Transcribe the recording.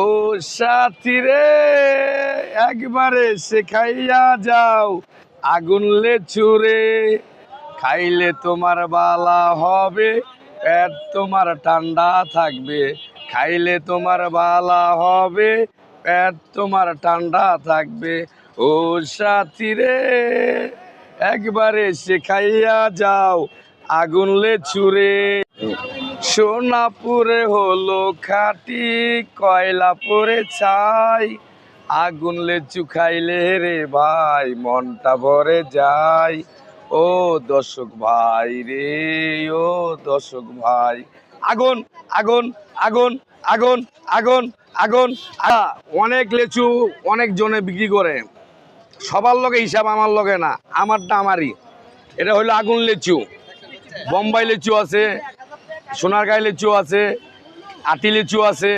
ও সাথী রে, একবারে শেখাইয়া যাও আগুন লেচুরে খাইলে তোমার বালা হবে পেট তোমার ঠান্ডা থাকবে। খাইলে তোমার বালা হবে পেট তোমার ঠান্ডা থাকবে। ও সাথী রে, একবারে শেখাইয়া যাও আগুন লেচুরে সোনাপুরে হলো খাটি কয়লাপুরে ছাই। আগুন লেচু খাইলে রে ভাই, মনটা ভরে যায়। ও দর্শক ভাই রে, ও দর্শক ভাই। আগুন আগুন আগুন আগুন আগুন আগুন। অনেক লেচু অনেক জনে বিক্রি করে। সবার লগে হিসাব আমার লগে না, আমারটা আমারই। এটা হলো আগুন লেচু। বোম্বাই লিচু আছে সোনারগাঁই লিচু আছে আটি লিচু আছে